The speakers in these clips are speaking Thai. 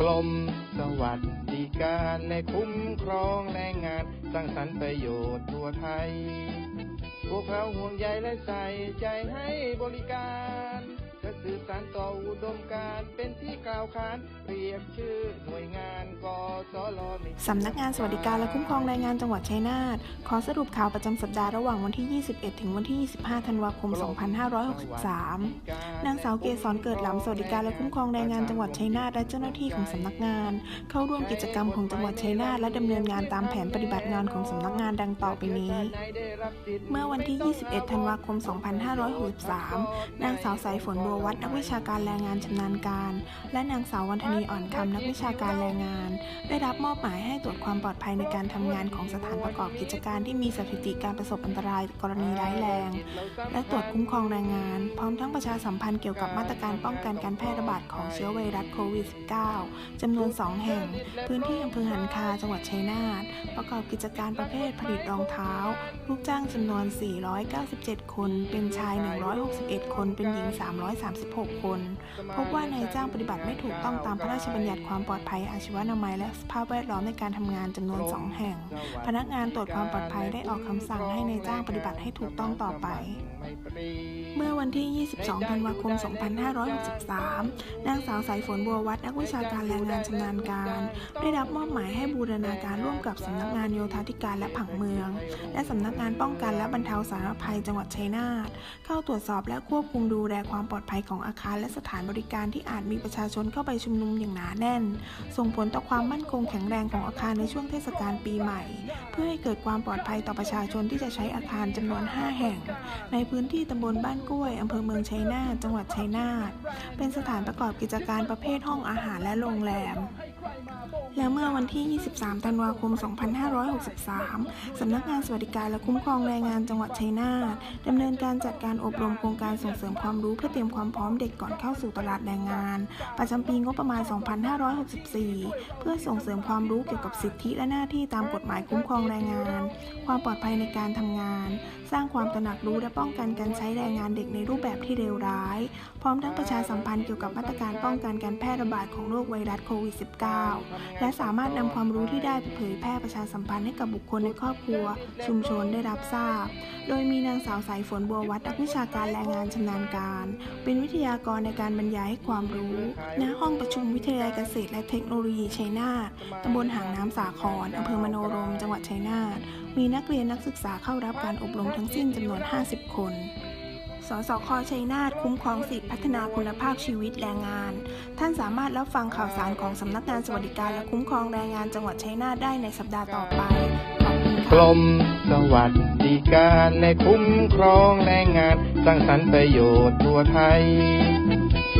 กรมสวัสดิการและคุ้มครองแรงงานสร้างสรรค์ประโยชน์ทั่วไทย พวกเราห่วงใยและใส่ใจให้บริการ สื่อสารต่ออุดมการณ์เป็นที่กล่าวขานเรียกชื่อหน่วยงานกสลมีสำนักงานสวัสดิการและคุ้มครองแรงงานจังหวัดชัยนาทขอสรุปข่าวประจำสัปดาห์ระหว่างวันที่ 21 ถึงวันที่ 25 ธันวาคม 2563 นางสาวเกษรเกิดหลำสวัสดิการและคุ้มครองแรงงานจังหวัดชัยนาทและเจ้าหน้าที่ของสำนักงาน เข้าร่วมกิจกรรมของจังหวัดชัยนาทและดำเนินงานตามแผนปฏิบัติงานของสำนักงานดังต่อไปนี้ เมื่อวันที่ 21 ธันวาคม 2563 นางสาวสายฝนบัววัดนักวิชาการแรงงานชำนาญการ และนางสาววันธนีอ่อนคำนักวิชาการแรงงาน ได้รับมอบหมายให้ตรวจความปลอดภัยในการทำงานของสถานประกอบกิจการที่มีสถิติการประสบอันตรายกรณีร้ายแรง และตรวจคุ้มครองแรงงาน พร้อมทั้งประชาสัมพันธ์เกี่ยวกับมาตรการป้องกันการแพร่ระบาดของเชื้อไวรัสโควิด -19 จำนวน 2 แห่ง พื้นที่อำเภอหันคาจังหวัดชัยนาทประกอบกิจการประเภทผลิตรองเท้า ลูกจ้างจำนวน 497 คน เป็นชาย 161 คน เป็นหญิง 33 336 คน พบว่านายจ้างปฏิบัติไม่ถูกต้องตามพระราชบัญญัติความปลอดภัยอาชีวนามัยและสภาพแวดล้อมในการทำงานจำนวน 2 แห่ง พนักงานตรวจความปลอดภัยได้ออกคำสั่งให้นายจ้างปฏิบัติให้ถูกต้องต่อไป เมื่อวันที่ 22 ธันวาคม 2563 นางสาวสายฝนบัววัดนักวิชาการแรงงานชำนาญการ ได้รับมอบหมายให้บูรณาการร่วมกับสำนักงานโยธาธิการและผังเมือง และสำนักงานป้องกันและบรรเทาสาธารณภัยจังหวัดชัยนาทเข้าตรวจสอบและควบคุมดูแลความปลอดภัยของอาคารและสถานบริการที่อาจมีประชาชนเข้าไปชุมนุมอย่างหนาแน่น ส่งผลต่อความมั่นคงแข็งแรงของอาคารในช่วงเทศกาลปีใหม่ เพื่อให้เกิดความปลอดภัยต่อประชาชนที่จะใช้อาคารจำนวน 5 แห่ง ในพื้นที่ตำบลบ้านกล้วยอำเภอเมืองชัยนาทจังหวัดชัยนาทเป็นสถานประกอบกิจการประเภทห้องอาหารและโรงแรม และเมื่อวันที่ 23 ธันวาคม 2563 สำนักงานสวัสดิการและคุ้มครองแรงงานจังหวัดชัยนาทดำเนินการจัดการอบรมโครงการส่งเสริมความรู้เพื่อเตรียมความพร้อมเด็กก่อนเข้าสู่ตลาดแรงงาน ประจำปีงบประมาณ 2564 เพื่อส่งเสริมความรู้เกี่ยวกับสิทธิและหน้าที่ตามกฎหมายคุ้มครองแรงงาน ความปลอดภัยในการทำงาน สร้างความตระหนักรู้และป้องกันการใช้แรงงานเด็กในรูปแบบที่เลวร้าย พร้อมทั้งประชาสัมพันธ์เกี่ยวกับมาตรการป้องกันการแพร่ระบาดของโรคไวรัสโควิด -19 และสามารถนำความรู้ที่ได้ไปเผยแพร่ประชาสัมพันธ์ให้กับบุคคลในครอบครัว ชุมชนได้รับทราบ โดยมีนางสาวสายฝนบัววัดนักวิชาการแรงงานชำนาญการ เป็นวิทยากรในการบรรยายให้ความรู้ณห้องประชุมวิทยาลัยเกษตรและเทคโนโลยีชัยนาทตำบลหางน้ำสาครอำเภอมโนรม จังหวัดชัยนาทมีนักเรียนนักศึกษาเข้ารับการอบรมทั้งสิ้นจำนวน 50 คน สสคชัยนาทคุ้มครองสิทธิพัฒนาคุณภาพชีวิตแรงงาน ท่านสามารถรับฟังข่าวสารของสำนักงานสวัสดิการและคุ้มครองแรงงานจังหวัดชัยนาทได้ในสัปดาห์ต่อไปขอบคุณกรมสวัสดิการและคุ้มครองแรงงานสร้างสรรค์ประโยชน์ทั่วไทย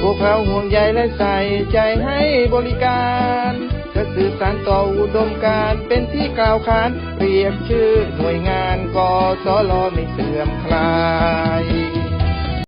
พวกเราห่วงใยและใส่ใจให้บริการจะสื่อสารต่ออุดมการเป็นที่กล่าวขานเรียกชื่อหน่วยงานกสลไม่เสื่อมคลาย